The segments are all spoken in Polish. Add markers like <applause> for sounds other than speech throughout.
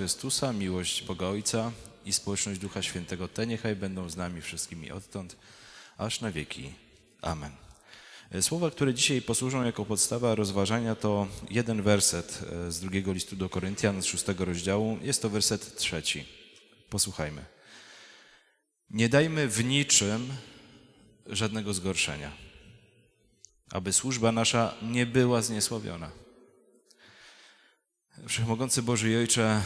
Chrystusa, miłość Boga Ojca i społeczność Ducha Świętego, te niechaj będą z nami wszystkimi odtąd, aż na wieki. Amen. Słowa, które dzisiaj posłużą jako podstawa rozważania, to jeden werset e, z drugiego listu do Koryntian, z szóstego rozdziału. Jest to werset trzeci. Posłuchajmy. Nie dajmy w niczym żadnego zgorszenia, aby służba nasza nie była zniesławiona. Wszechmogący Boży i Ojcze,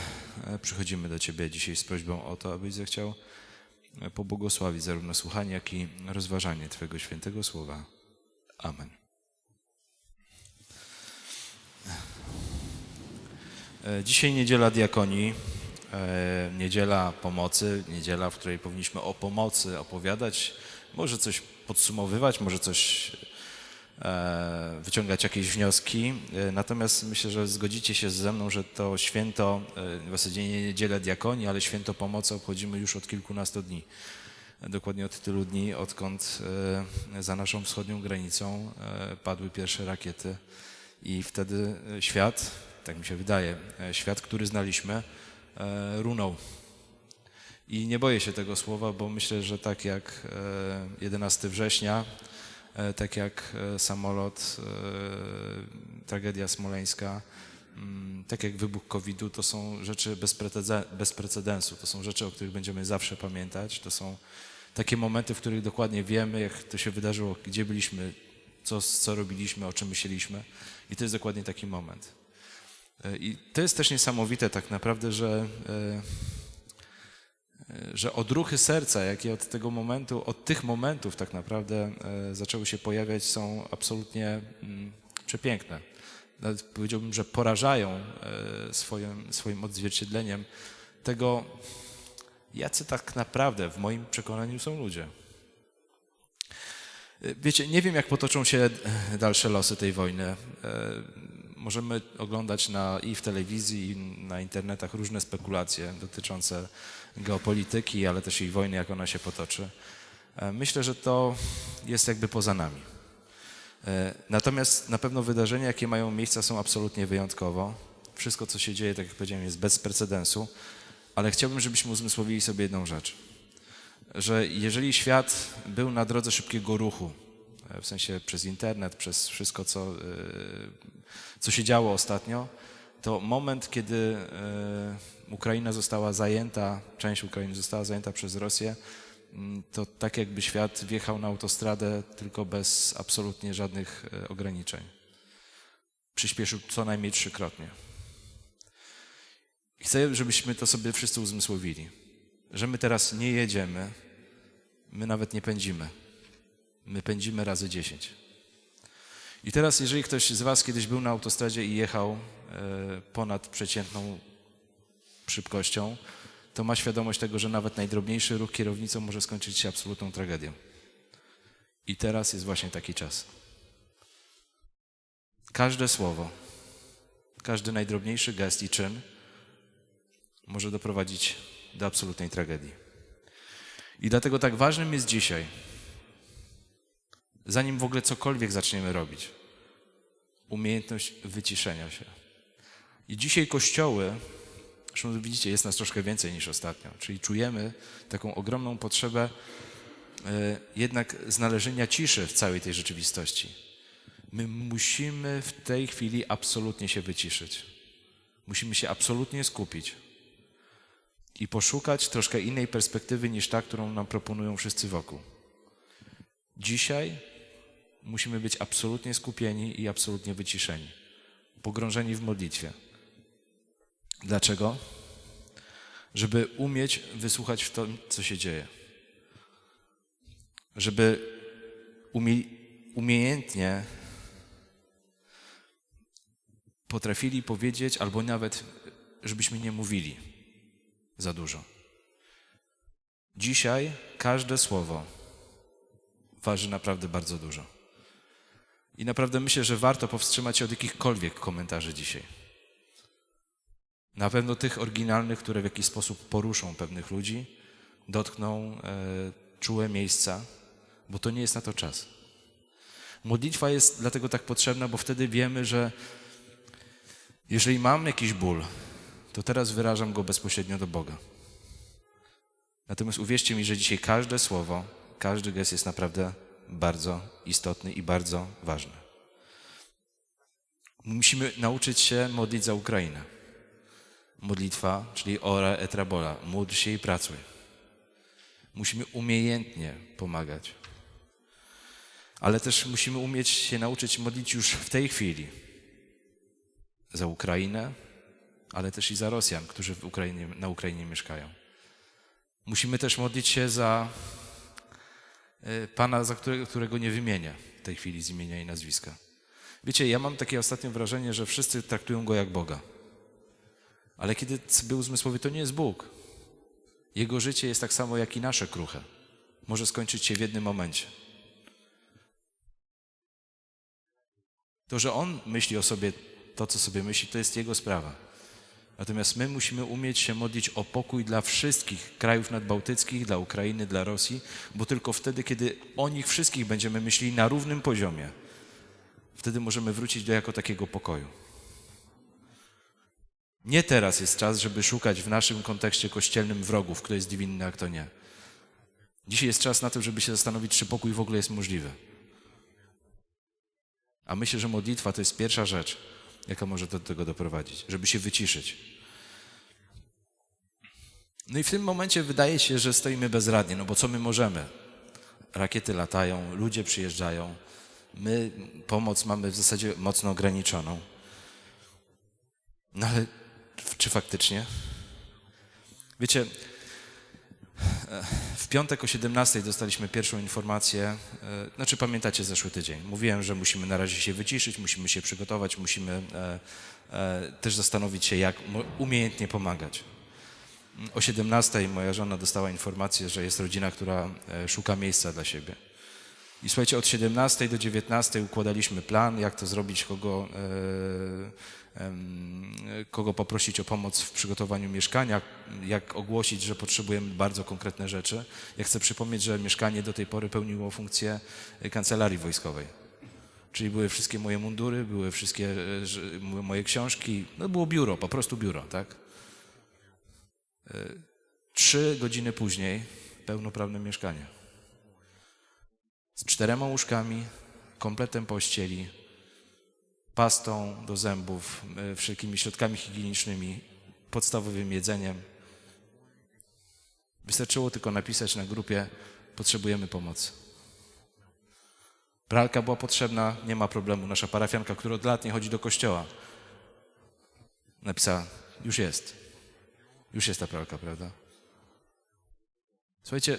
e, przychodzimy do Ciebie dzisiaj z prośbą o to, abyś zechciał e, pobłogosławić zarówno słuchanie, jak i rozważanie Twojego świętego słowa. Amen. E, Dzisiaj niedziela diakonii, niedziela pomocy, niedziela, w której powinniśmy o pomocy opowiadać, może coś podsumowywać, może coś wyciągać jakieś wnioski. E, Natomiast myślę, że zgodzicie się ze mną, że to święto, e, w zasadzie nie niedziela diakonii, ale święto pomocy obchodzimy już od kilkunastu dni. Dokładnie od tylu dni, odkąd e, za naszą wschodnią granicą e, padły pierwsze rakiety. I wtedy e, świat, tak mi się wydaje, e, świat, który znaliśmy, e, runął. I nie boję się tego słowa, bo myślę, że tak jak e, 11 września, e, tak jak e, samolot, e, tragedia smoleńska, mm, tak jak wybuch COVID-u, to są rzeczy bez, precedensu. To są rzeczy, o których będziemy zawsze pamiętać. To są takie momenty, w których dokładnie wiemy, jak to się wydarzyło, gdzie byliśmy, co, co robiliśmy, o czym myśleliśmy. I to jest dokładnie taki moment. E, I to jest też niesamowite tak naprawdę, że e, że odruchy serca, jakie od tego momentu, od tych momentów tak naprawdę e, zaczęły się pojawiać, są absolutnie mm, przepiękne. Nawet powiedziałbym, że porażają e, swoim, swoim odzwierciedleniem tego, jacy tak naprawdę w moim przekonaniu są ludzie. E, Wiecie, nie wiem, jak potoczą się e, dalsze losy tej wojny. Możemy oglądać na, i w telewizji, i na internetach różne spekulacje dotyczące geopolityki, ale też i wojny, jak ona się potoczy. E, Myślę, że to jest jakby poza nami. E, Natomiast na pewno wydarzenia, jakie mają miejsca, są absolutnie wyjątkowo. Wszystko, co się dzieje, tak jak powiedziałem, jest bez precedensu, ale chciałbym, żebyśmy uzmysłowili sobie jedną rzecz że jeżeli świat był na drodze szybkiego ruchu, w sensie przez internet, przez wszystko, co, e, co się działo ostatnio, to moment, kiedy e, Ukraina została zajęta, część Ukrainy została zajęta przez Rosję, mm, to tak jakby świat wjechał na autostradę tylko bez absolutnie żadnych e, ograniczeń. Przyspieszył co najmniej trzykrotnie. Chcę, żebyśmy to sobie wszyscy uzmysłowili, że my teraz nie jedziemy, my nawet nie pędzimy. My pędzimy razy dziesięć. I teraz, jeżeli ktoś z Was kiedyś był na autostradzie i jechał e, ponad przeciętną szybkością, to ma świadomość tego, że nawet najdrobniejszy ruch kierownicą może skończyć się absolutną tragedią. I teraz jest właśnie taki czas. Każde słowo, każdy najdrobniejszy gest i czyn może doprowadzić do absolutnej tragedii. I dlatego tak ważnym jest dzisiaj, zanim w ogóle cokolwiek zaczniemy robić, umiejętność wyciszenia się. I dzisiaj kościoły, zresztą widzicie, jest nas troszkę więcej niż ostatnio, czyli czujemy taką ogromną potrzebę e, jednak znalezienia ciszy w całej tej rzeczywistości. My musimy w tej chwili absolutnie się wyciszyć. Musimy się absolutnie skupić i poszukać troszkę innej perspektywy niż ta, którą nam proponują wszyscy wokół. Dzisiaj musimy być absolutnie skupieni i absolutnie wyciszeni, pogrążeni w modlitwie. Dlaczego? Żeby umieć wysłuchać w tym, co się dzieje. Żeby umie, umiejętnie potrafili powiedzieć, albo nawet, żebyśmy nie mówili za dużo. Dzisiaj każde słowo waży naprawdę bardzo dużo. I naprawdę myślę, że warto powstrzymać się od jakichkolwiek komentarzy dzisiaj. Na pewno tych oryginalnych, które w jakiś sposób poruszą pewnych ludzi, dotkną e, czułe miejsca, bo to nie jest na to czas. Modlitwa jest dlatego tak potrzebna, bo wtedy wiemy, że jeżeli mam jakiś ból, to teraz wyrażam go bezpośrednio do Boga. Natomiast uwierzcie mi, że dzisiaj każde słowo, każdy gest jest naprawdę bardzo istotny i bardzo ważny. Musimy nauczyć się modlić za Ukrainę. Modlitwa, czyli ora et rabola, módl się i pracuj. Musimy umiejętnie pomagać. Ale też musimy umieć się nauczyć modlić już w tej chwili za Ukrainę, ale też i za Rosjan, którzy Ukrainie, na Ukrainie mieszkają. Musimy też modlić się za Pana, za którego, którego nie wymienię w tej chwili z imienia i nazwiska. Wiecie, ja mam takie ostatnie wrażenie, że wszyscy traktują go jak Boga. Ale kiedy sobie uzmysłowię, to nie jest Bóg. Jego życie jest tak samo jak i nasze kruche. Może skończyć się w jednym momencie. To, że on myśli o sobie to, co sobie myśli, to jest jego sprawa. Natomiast my musimy umieć się modlić o pokój dla wszystkich krajów nadbałtyckich, dla Ukrainy, dla Rosji, bo tylko wtedy, kiedy o nich wszystkich będziemy myśleli na równym poziomie, wtedy możemy wrócić do jako takiego pokoju. Nie teraz jest czas, żeby szukać w naszym kontekście kościelnym wrogów, kto jest winny, a kto nie. Dzisiaj jest czas na to, żeby się zastanowić, czy pokój w ogóle jest możliwy. A myślę, że modlitwa to jest pierwsza rzecz, jaka może do tego doprowadzić, żeby się wyciszyć. No i w tym momencie wydaje się, że stoimy bezradnie, no bo co my możemy? Rakiety latają, ludzie przyjeżdżają, my pomoc mamy w zasadzie mocno ograniczoną. No ale czy faktycznie? Wiecie, w piątek o 17 dostaliśmy pierwszą informację, e, znaczy pamiętacie zeszły tydzień. Mówiłem, że musimy na razie się wyciszyć, musimy się przygotować, musimy e, e, też zastanowić się, jak umiejętnie pomagać. O 17 moja żona dostała informację, że jest rodzina, która e, szuka miejsca dla siebie. I słuchajcie, od 17 do 19 układaliśmy plan, jak to zrobić, kogo, e, kogo poprosić o pomoc w przygotowaniu mieszkania, jak ogłosić, że potrzebujemy bardzo konkretne rzeczy. Ja chcę przypomnieć, że mieszkanie do tej pory pełniło funkcję e, kancelarii wojskowej. Czyli były wszystkie moje mundury, były wszystkie e, moje książki, no było biuro, po prostu biuro, tak? Trzy godziny później pełnoprawne mieszkanie z czterema łóżkami, kompletem pościeli, pastą do zębów, e, wszelkimi środkami higienicznymi, podstawowym jedzeniem. Wystarczyło tylko napisać na grupie: Potrzebujemy pomocy. Pralka była potrzebna, nie ma problemu. Nasza parafianka, która od lat nie chodzi do kościoła, napisała: Już jest. Już jest ta pralka, prawda? Słuchajcie,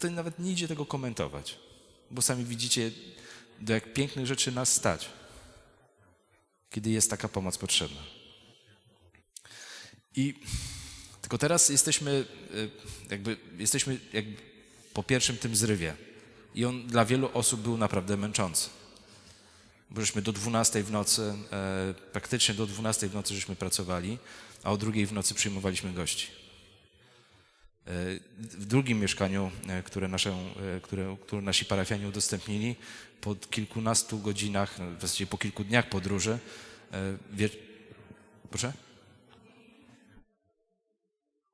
to nawet nie idzie tego komentować, bo sami widzicie, do jak pięknych rzeczy nas stać, kiedy jest taka pomoc potrzebna. I tylko teraz jesteśmy, y, jakby, jesteśmy jakby po pierwszym tym zrywie. I on dla wielu osób był naprawdę męczący. Bo żeśmy do 12 w nocy, e, praktycznie do 12 w nocy żeśmy pracowali, a o drugiej w nocy przyjmowaliśmy gości. W drugim mieszkaniu, e, które, naszą, e, które, które nasi parafianie udostępnili, po kilkunastu godzinach, no, w zasadzie po kilku dniach podróży, e, wie... proszę?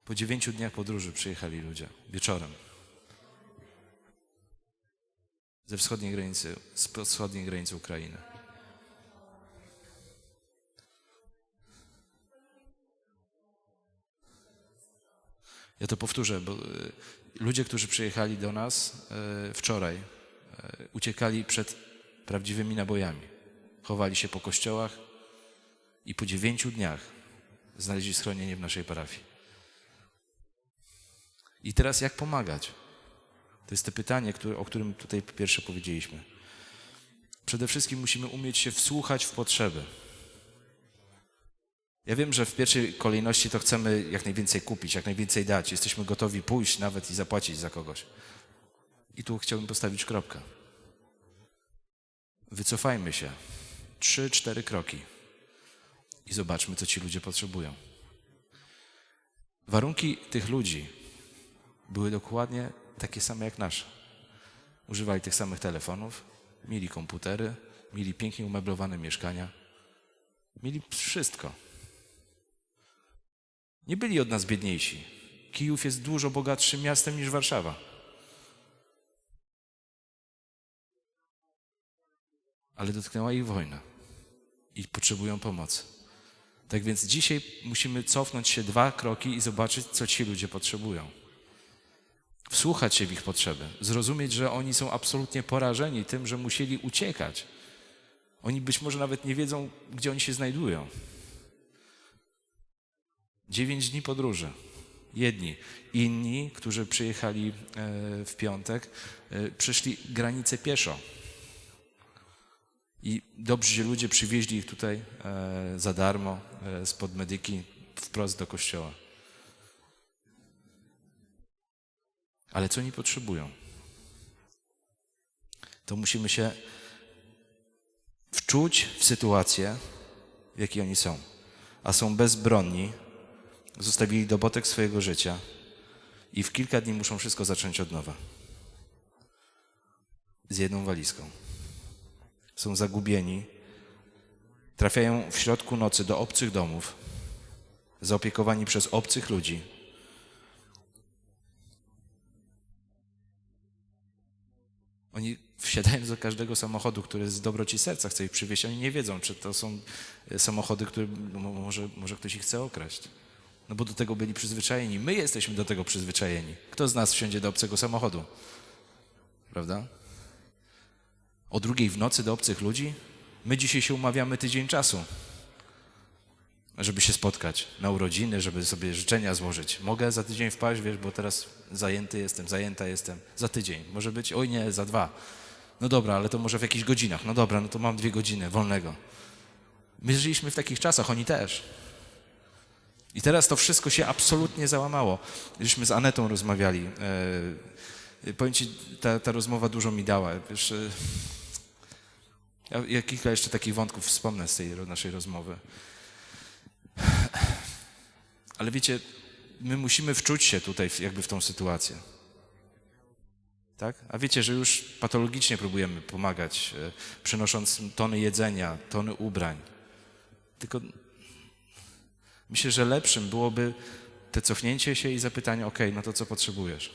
Po dziewięciu dniach podróży przyjechali ludzie wieczorem. Ze wschodniej granicy, z wschodniej granicy Ukrainy. Ja to powtórzę, bo y, ludzie, którzy przyjechali do nas y, wczoraj, y, uciekali przed prawdziwymi nabojami. Chowali się po kościołach i po dziewięciu dniach znaleźli schronienie w naszej parafii. I teraz jak pomagać? To jest to pytanie, o którym tutaj pierwsze powiedzieliśmy. Przede wszystkim musimy umieć się wsłuchać w potrzeby. Ja wiem, że w pierwszej kolejności to chcemy jak najwięcej kupić, jak najwięcej dać. Jesteśmy gotowi pójść nawet i zapłacić za kogoś. I tu chciałbym postawić kropkę. Wycofajmy się. Trzy, cztery kroki. I zobaczmy, co ci ludzie potrzebują. Warunki tych ludzi były dokładnie takie same jak nasze. Używali tych samych telefonów, mieli komputery, mieli pięknie umeblowane mieszkania. Mieli wszystko. Nie byli od nas biedniejsi. Kijów jest dużo bogatszym miastem niż Warszawa. Ale dotknęła ich wojna i potrzebują pomocy. Tak więc dzisiaj musimy cofnąć się dwa kroki i zobaczyć, co ci ludzie potrzebują. Wsłuchać się w ich potrzeby, zrozumieć, że oni są absolutnie porażeni tym, że musieli uciekać. Oni być może nawet nie wiedzą, gdzie oni się znajdują. Dziewięć dni podróży. Jedni. Inni, którzy przyjechali e, w piątek, e, przeszli granicę pieszo. I dobrzy ludzie przywieźli ich tutaj e, za darmo spod medyki wprost do kościoła. Ale co oni potrzebują? To musimy się wczuć w sytuację, w jakiej oni są. A są bezbronni, zostawili dobotek swojego życia i w kilka dni muszą wszystko zacząć od nowa. Z jedną walizką. Są zagubieni, trafiają w środku nocy do obcych domów, zaopiekowani przez obcych ludzi. Oni wsiadając do każdego samochodu, który z dobroci serca chce ich przywieźć, oni nie wiedzą, czy to są e, samochody, które no, mo- może, może ktoś ich chce okraść. No bo do tego byli przyzwyczajeni. My jesteśmy do tego przyzwyczajeni. Kto z nas wsiądzie do obcego samochodu? Prawda? O drugiej w nocy do obcych ludzi? My dzisiaj się umawiamy tydzień czasu, żeby się spotkać na urodziny, żeby sobie życzenia złożyć. Mogę za tydzień wpaść, wiesz, bo teraz zajęty jestem, zajęta jestem. Za tydzień. Może być, oj nie, za dwa. No dobra, ale to może w jakichś godzinach. No dobra, no to mam dwie godziny wolnego. My żyliśmy w takich czasach, oni też. I teraz to wszystko się absolutnie załamało. Żeśmy z Anetą rozmawiali. E, powiem ci, ta, ta rozmowa dużo mi dała. Wiesz, e, ja, ja kilka jeszcze takich wątków wspomnę z tej naszej rozmowy. Ale wiecie, my musimy wczuć się tutaj jakby w tą sytuację. Tak? A wiecie, że już patologicznie próbujemy pomagać, e, przynosząc tony jedzenia, tony ubrań. Tylko myślę, że lepszym byłoby te cofnięcie się i zapytanie, ok, no to co potrzebujesz?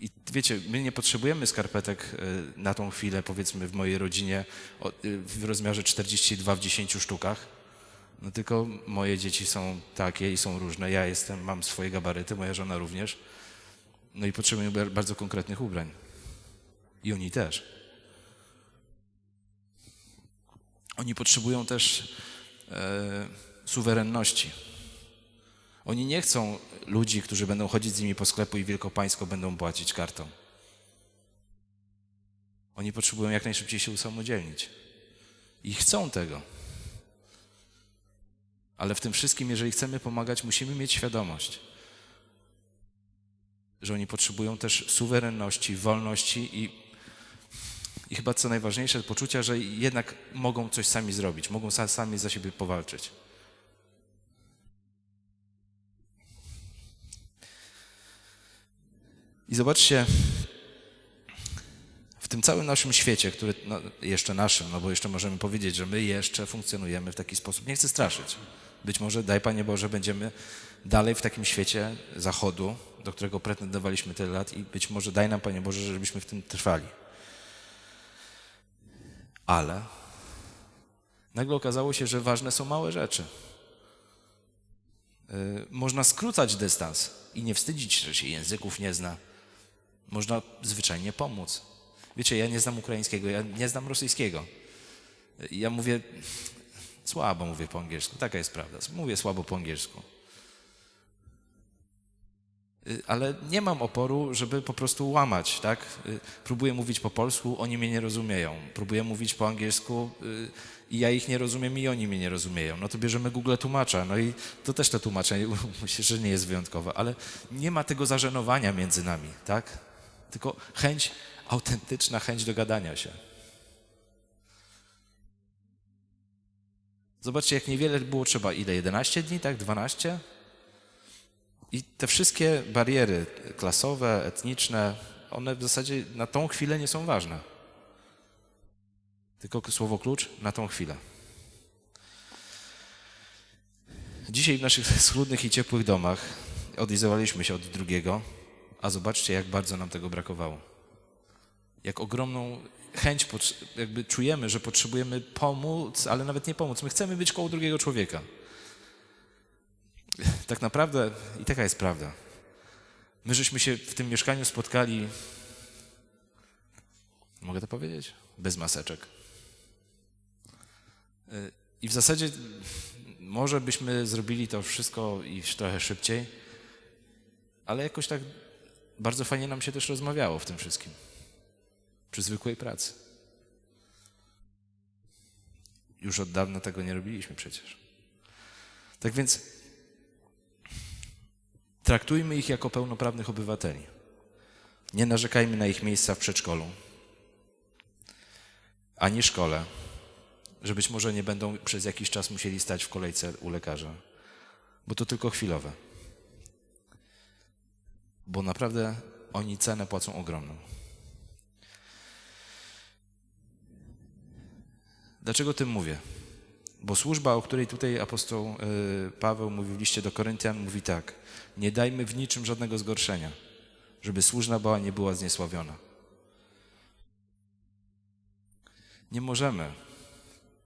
I wiecie, my nie potrzebujemy skarpetek e, na tą chwilę, powiedzmy w mojej rodzinie, y, w rozmiarze 42 w 10 sztukach. No tylko moje dzieci są takie i są różne. Ja jestem, mam swoje gabaryty, moja żona również. No i potrzebujemy bar- bardzo konkretnych ubrań. I oni też. Oni potrzebują też e, suwerenności. Oni nie chcą ludzi, którzy będą chodzić z nimi po sklepu i wielkopańsko będą płacić kartą. Oni potrzebują jak najszybciej się usamodzielnić. I chcą tego. Ale w tym wszystkim, jeżeli chcemy pomagać, musimy mieć świadomość, że oni potrzebują też suwerenności, wolności i, i chyba co najważniejsze, poczucia, że jednak mogą coś sami zrobić, mogą sa- sami za siebie powalczyć. I zobaczcie, w tym całym naszym świecie, który no, jeszcze naszym, no bo jeszcze możemy powiedzieć, że my jeszcze funkcjonujemy w taki sposób. Nie chcę straszyć. Być może, daj Panie Boże, będziemy dalej w takim świecie zachodu, do którego pretendowaliśmy tyle lat i być może daj nam, Panie Boże, żebyśmy w tym trwali. Ale nagle okazało się, że ważne są małe rzeczy. Yy, Można skrócać dystans i nie wstydzić że się języków nie zna. Można zwyczajnie pomóc. Wiecie, ja nie znam ukraińskiego, ja nie znam rosyjskiego. Ja mówię, słabo mówię po angielsku, taka jest prawda. Mówię słabo po angielsku. Y, Ale nie mam oporu, żeby po prostu łamać, tak? Y, Próbuję mówić po polsku, oni mnie nie rozumieją. Próbuję mówić po angielsku y, i ja ich nie rozumiem i oni mnie nie rozumieją. No to bierzemy Google tłumacza, no i to też to tłumaczenie, <laughs> myślę, że nie jest wyjątkowe, ale nie ma tego zażenowania między nami, tak? Tylko chęć, autentyczna chęć do gadania się. Zobaczcie, jak niewiele było trzeba. Ile? 11 dni, tak? 12? I te wszystkie bariery klasowe, etniczne, one w zasadzie na tą chwilę nie są ważne. Tylko słowo klucz na tą chwilę. Dzisiaj w naszych <laughs> schludnych i ciepłych domach odizolowaliśmy się od drugiego, a zobaczcie, jak bardzo nam tego brakowało. Jak ogromną chęć jakby czujemy, że potrzebujemy pomóc, ale nawet nie pomóc. My chcemy być koło drugiego człowieka. <laughs> Tak naprawdę, i taka jest prawda. My żeśmy się w tym mieszkaniu spotkali, mogę to powiedzieć? Bez maseczek. Y, I w zasadzie może byśmy zrobili to wszystko i trochę szybciej, ale jakoś tak bardzo fajnie nam się też rozmawiało w tym wszystkim. Przy zwykłej pracy. Już od dawna tego nie robiliśmy przecież. Tak więc traktujmy ich jako pełnoprawnych obywateli. Nie narzekajmy na ich miejsca w przedszkolu, ani szkole, że być może nie będą przez jakiś czas musieli stać w kolejce u lekarza, bo to tylko chwilowe. Bo naprawdę oni cenę płacą ogromną. Dlaczego tym mówię? Bo służba, o której tutaj apostoł y, Paweł mówi w liście do Koryntian, mówi tak: Nie dajmy w niczym żadnego zgorszenia, żeby służba była nie była zniesławiona. Nie możemy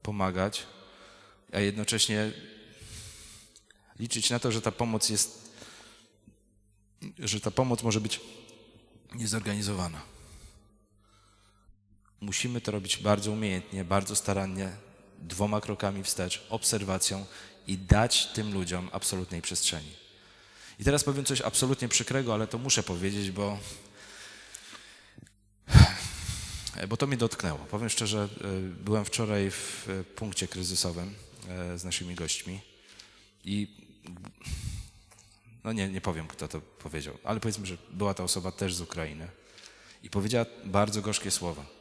pomagać, a jednocześnie liczyć na to, że ta pomoc jest, że ta pomoc może być niezorganizowana. Musimy to robić bardzo umiejętnie, bardzo starannie, dwoma krokami wstecz, obserwacją i dać tym ludziom absolutnej przestrzeni. I teraz powiem coś absolutnie przykrego, ale to muszę powiedzieć, bo, bo to mnie dotknęło. Powiem szczerze, y, byłem wczoraj w y, punkcie kryzysowym y, z naszymi gośćmi i no nie, nie powiem, kto to powiedział, ale powiedzmy, że była ta osoba też z Ukrainy i powiedziała bardzo gorzkie słowa.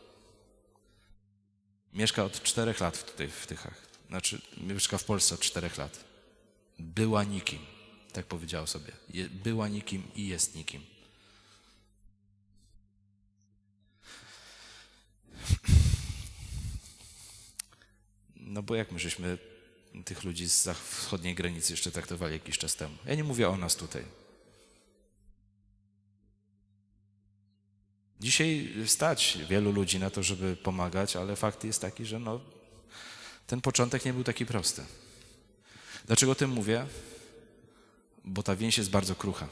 Mieszka od czterech lat tutaj w Tychach. Znaczy, mieszka w Polsce od czterech lat. Była nikim, tak powiedziała sobie. Była nikim i jest nikim. No bo jak my żeśmy tych ludzi z wschodniej granicy jeszcze traktowali jakiś czas temu? Ja nie mówię o nas tutaj. Dzisiaj stać wielu ludzi na to, żeby pomagać, ale fakt jest taki, że no, ten początek nie był taki prosty. Dlaczego o tym mówię? Bo ta więź jest bardzo krucha.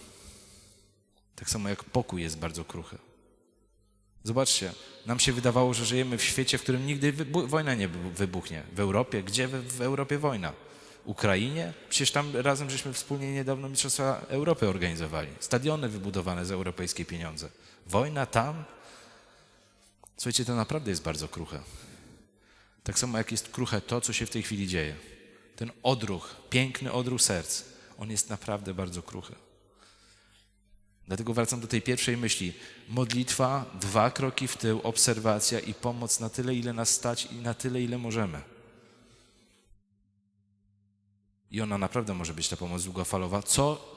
Tak samo jak pokój jest bardzo kruchy. Zobaczcie, nam się wydawało, że żyjemy w świecie, w którym nigdy wojna nie wybu- wybuchnie. W Europie? Gdzie w, w Europie wojna? Ukrainie? Przecież tam razem żeśmy wspólnie niedawno Mistrzostwa Europy organizowali. Stadiony wybudowane za europejskie pieniądze. Wojna tam? Słuchajcie, to naprawdę jest bardzo kruche. Tak samo jak jest kruche to, co się w tej chwili dzieje. Ten odruch, piękny odruch serc, on jest naprawdę bardzo kruchy. Dlatego wracam do tej pierwszej myśli. Modlitwa, dwa kroki w tył, obserwacja i pomoc na tyle, ile nas stać i na tyle, ile możemy. I ona naprawdę może być ta pomoc długofalowa, co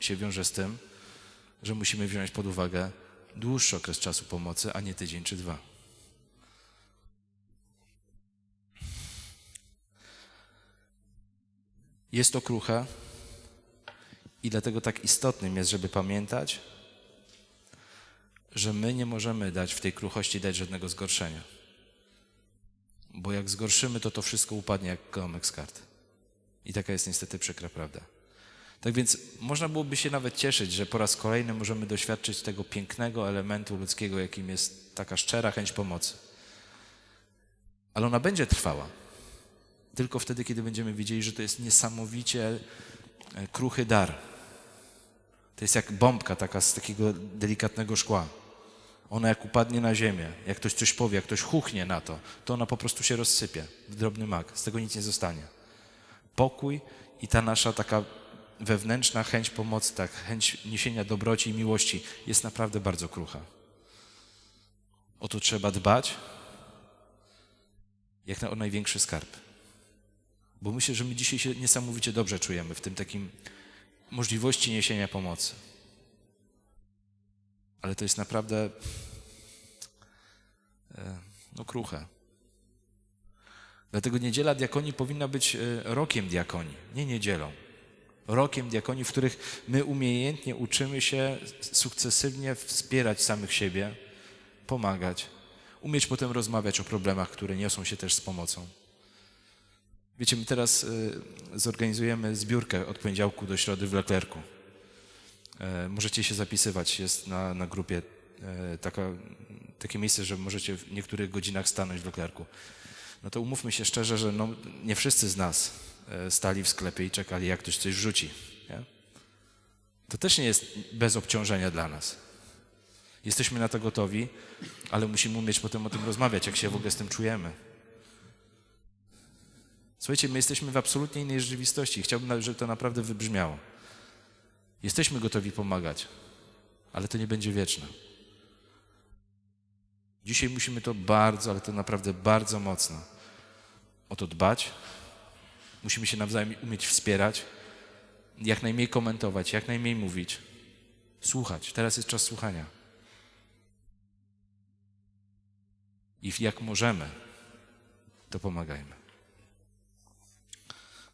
się wiąże z tym, że musimy wziąć pod uwagę dłuższy okres czasu pomocy, a nie tydzień czy dwa. Jest to kruche i dlatego tak istotnym jest, żeby pamiętać, że my nie możemy dać w tej kruchości dać żadnego zgorszenia. Bo jak zgorszymy, to to wszystko upadnie jak komek z kart. I taka jest niestety przykra prawda. Tak więc można byłoby się nawet cieszyć, że po raz kolejny możemy doświadczyć tego pięknego elementu ludzkiego, jakim jest taka szczera chęć pomocy. Ale ona będzie trwała. Tylko wtedy, kiedy będziemy widzieli, że to jest niesamowicie e, kruchy dar. To jest jak bombka taka z takiego delikatnego szkła. Ona jak upadnie na ziemię, jak ktoś coś powie, jak ktoś chuchnie na to, to ona po prostu się rozsypie w drobny mak. Z tego nic nie zostanie. Pokój i ta nasza taka wewnętrzna chęć pomocy, tak, chęć niesienia dobroci i miłości jest naprawdę bardzo krucha. O to trzeba dbać jak na o największy skarb. Bo myślę, że my dzisiaj się niesamowicie dobrze czujemy w tym takim możliwości niesienia pomocy. Ale to jest naprawdę e, no kruche. Dlatego niedziela diakonii powinna być e, rokiem diakonii, nie niedzielą. Rokiem diakonii, w których my umiejętnie uczymy się sukcesywnie wspierać samych siebie, pomagać, umieć potem rozmawiać o problemach, które niosą się też z pomocą. Wiecie, my teraz y, zorganizujemy zbiórkę od poniedziałku do środy w Leclercu. E, możecie się zapisywać, jest na, na grupie e, taka, takie miejsce, że możecie w niektórych godzinach stanąć w Leclercu. No to umówmy się szczerze, że no, nie wszyscy z nas stali w sklepie i czekali, jak ktoś coś rzuci. Nie? To też nie jest bez obciążenia dla nas. Jesteśmy na to gotowi, ale musimy umieć potem o tym rozmawiać, jak się w ogóle z tym czujemy. Słuchajcie, my jesteśmy w absolutnie innej rzeczywistości. Chciałbym, żeby to naprawdę wybrzmiało. Jesteśmy gotowi pomagać, ale to nie będzie wieczne. Dzisiaj musimy to bardzo, ale to naprawdę bardzo mocno o to dbać. Musimy się nawzajem umieć wspierać, jak najmniej komentować, jak najmniej mówić, słuchać. Teraz jest czas słuchania. I jak możemy, to pomagajmy.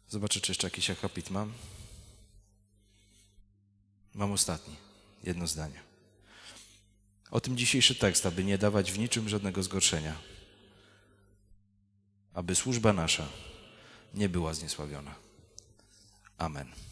Zobaczę, czy jeszcze jakiś akapit mam. Mam ostatni, jedno zdanie. O tym dzisiejszy tekst, aby nie dawać w niczym żadnego zgorszenia, aby służba nasza nie była zniesławiona. Amen.